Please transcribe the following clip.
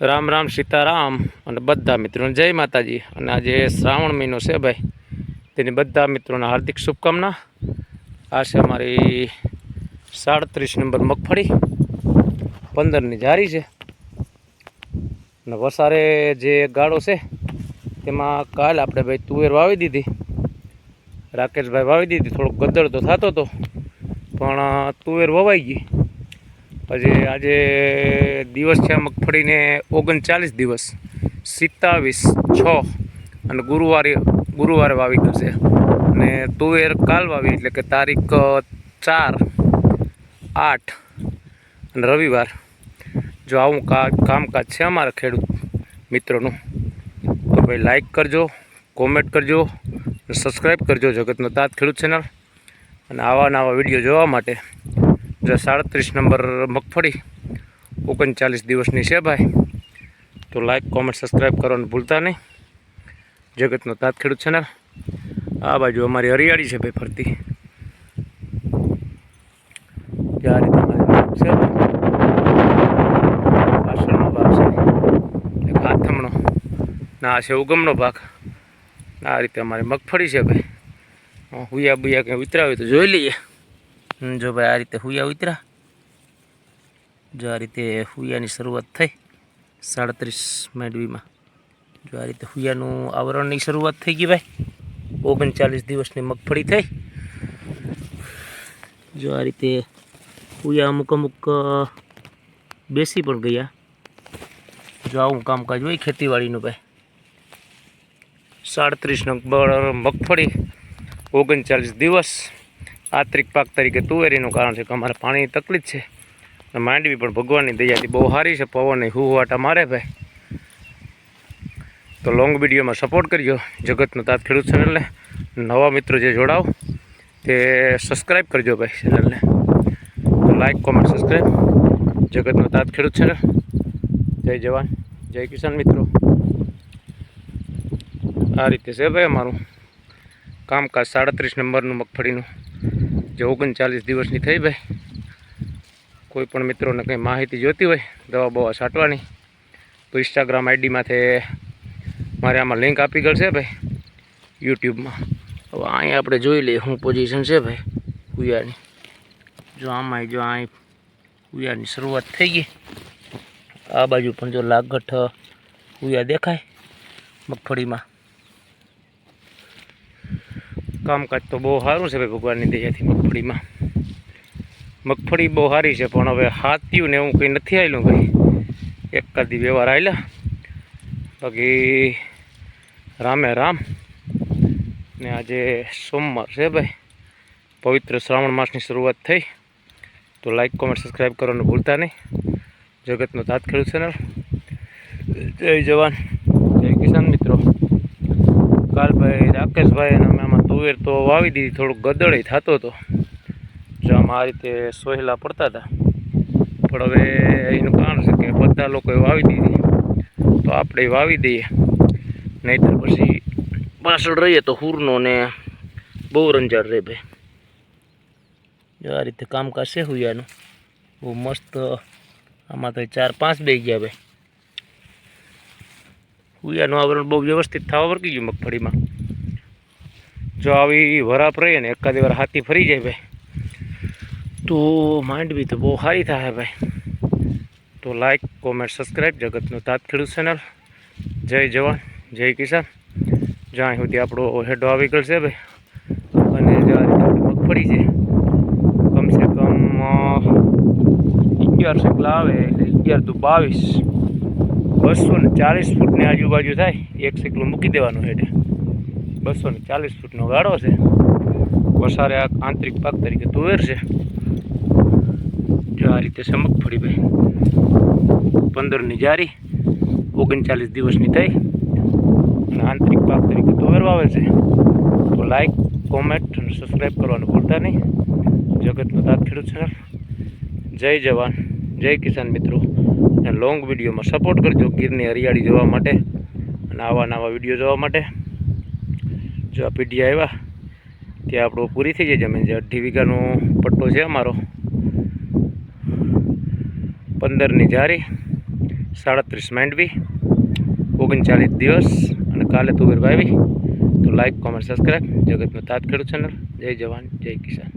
રામ રામ સીતારામ અને બધા મિત્રોને જય માતાજી. અને આજે શ્રાવણ મહિનો છે ભાઈ. તેની બધા મિત્રોને હાર્દિક શુભકામના. આ છે અમારી સાડત્રીસ નંબર મગફળી. પંદરની જારી છે. અને વસારે જે ગાળો છે, તેમાં કાલ આપણે ભાઈ તુવેર વાવી દીધી. રાકેશભાઈ વાવી દીધી. થોડોક ગદળ તો થતો હતો પણ તુવેર વવાઈ ગઈ. પછી આજે દિવસ છે મગફળીને ઓગણચાલીસ દિવસ, સિત્તાવીસ, છ, અને ગુરુવારે ગુરુવારે વાવી કરશે અને તુવેર કાલ વાવી, એટલે કે તારીખ ચાર, આઠ, અને રવિવાર. જો આવું કા, કામકાજ છે અમારા ખેડૂત મિત્રોનું, તો ભાઈ લાઈક કરજો કોમેન્ટ કરજો સબસ્ક્રાઈબ કરજો જગતનો તાત ખેડૂત ચેનલ અને આવા નવા વીડિયો જોવા માટે જો સાડત્રીસ નંબર મગફળી. ઓગણચાલીસ દિવસની છે ભાઈ. તો લાઇક કોમેન્ટ સબસ્ક્રાઈબ કરવાનું ભૂલતા નહીં. જગતનો તાત ખેડૂત ચેનલ આ બાજુ અમારી હરિયાળી છે ભાઈ ફરતી. આ રીતે પાછળનો ભાગ છે. હાથમણો ના આ છે ઉગમનો ભાગ. આ રીતે અમારી મગફળી છે ભાઈ. હુયા બુયા કંઈ ઉતરાવી તો જોઈ લઈએ. જો ભાઈ આ રીતે હુયા ઉતરા જો આ રીતે હુયાની શરૂઆત થઈ સાડત્રીસ માંડવીમાં. જો આ રીતે હુયાનું આવરણની શરૂઆત થઈ ગઈ ભાઈ. ઓગણચાલીસ દિવસની મગફળી થઈ. જો આ રીતે હુયા અમુક અમુક બેસી પણ ગયા. જો આવું કામકાજ હોય ખેતીવાડીનું ભાઈ. સાડત્રીસ નંબર મગફળી, ઓગણચાલીસ દિવસ. આત્રિક પાક તરીકે તુવેરીનું કારણ છે કે અમારે પાણીની તકલીફ છે. અને માંડવી પણ ભગવાનની દયાથી બહુ સારી છે પવન હુવાટા મારે ભાઈ. તો લોંગ વિડીયોમાં સપોર્ટ કરજો. જગતનો તાત ખેડૂત ચેનલને નવા મિત્રો જે જોડાવ, તે સબસ્ક્રાઈબ કરજો ભાઈ ચેનલને લાઈક કોમેન્ટ સબસ્ક્રાઈબ જગતનો તાત ખેડૂત ચેનલ જય જવાન, જય કિસાન મિત્રો. આ રીતે છે ભાઈ અમારું કામકાજ સાડત્રીસ નંબરનું મગફળીનું. જે ઓગણચાલીસ દિવસની થઈ ભાઈ. કોઈ પણ મિત્રોને કંઈ માહિતી જોઈતી હોય, દવા બવા છાંટવાની, તો ઇન્સ્ટાગ્રામ આઈડીમાંથી મારે આમાં લિંક આપી ગયેલ છે ભાઈ, યુટ્યુબમાં. હવે અહીંયા આપણે જોઈ લઈએ શું પોઝિશન છે ભાઈ કુયાની જો આમાં જો અહીં કુયાની શરૂઆત થઈ ગઈ. આ બાજુ પણ જો લાગઠ કુયા દેખાય, મગફળીમાં. કામકાજ તો બહુ સારું છે ભાઈ ભગવાનની દયાથી. મગફળીમાં. મગફળી બહુ સારી છે, પણ હવે હાથ્યું ને એવું કંઈ નથી આવેલું ભાઈ. એકાદી વ્યવહાર આવેલા બાકી રામે રામ ને આજે સોમવાર છે ભાઈ. પવિત્ર શ્રાવણ માસની શરૂઆત થઈ. તો લાઈક કોમેન્ટ સબસ્ક્રાઈબ કરવાનું ભૂલતા નહીં. જગતનો તાત ખેડૂત ચેનલ જય જવાન. જય કિસાન મિત્રો. કાલભાઈ રાકેશભાઈ અને અમે તુવેર તો વાવી દીધી, થોડુંક ગદળે થતો હતો જો આમાં આ રીતે સોહેલા પડતા હતા. પણ હવે એનું કારણ છે કે બધા લોકોએ વાવી દીધી. તો આપણે વાવી દઈએ. નહીંતર પછી પાછળ રહીએ તો હુરનો ને બહુ રંજાડ રહે ભાઈ. જો આ રીતે કામકાજ છે હુયાનું. બહુ મસ્ત આમાં તો ચાર પાંચ બે ગયા ભાઈ. હુયાનું આવરણ બહુ વ્યવસ્થિત થવા વર્કી ગયું મગફળીમાં. જો આવી વરાપ રહી ને એકાદી વાર હાથી ફરી જાય ભાઈ, તો માંડવી તો બહુ સારી થાય ભાઈ. તો લાઈક કોમેન્ટ સબસ્ક્રાઈબ જગતનું તાત ખેડૂત ચેનલ જય જવાન, જય કિસાન. જ્યાં સુધી આપણો હેડો આવી છે ભાઈ, અને મગફળી છે કમસે કમ અગિયાર શકલા આવે, એટલે અગિયાર તો બાવીસ. બસો ને ચાલીસ ફૂટની આજુબાજુ થાય, એક સિકલું મૂકી દેવાનું હેઠે બસો ને ચાલીસ ફૂટનો ગાળો છે. વસારે આ આંતરિક પાક તરીકે તુવેર છે. જો આ રીતે છે મગફળી ભાઈ. પંદરની જારી ઓગણચાલીસ દિવસની થઈ. અને આંતરિક પાક તરીકે તુવેર વાવે છે. તો લાઈક કોમેન્ટ અને સબસ્ક્રાઈબ કરવાનું ભૂલતા નહીં. જગતનો તાત ખેડૂત છે જય જવાન, જય કિસાન મિત્રો. અને લોંગ વિડીયોમાં સપોર્ટ કરજો ગીરની હરિયાળી જોવા માટે અને આવા નવા વીડિયો જોવા માટે. જો આ પીઢી આવ્યા, ત્યાં આપણું પૂરી થઈ જાય જમીન જે અઢી વીઘાનો પટ્ટો છે અમારો. પંદરની જારી, સાડત્રીસ માંડવી, ઓગણચાલીસ દિવસ, અને કાલે તુવેર વાવી. તો લાઈક કોમેન્ટ સબસ્ક્રાઈબ જગતનો તાત ખેડૂત ચેનલ જય જવાન, જય કિસાન.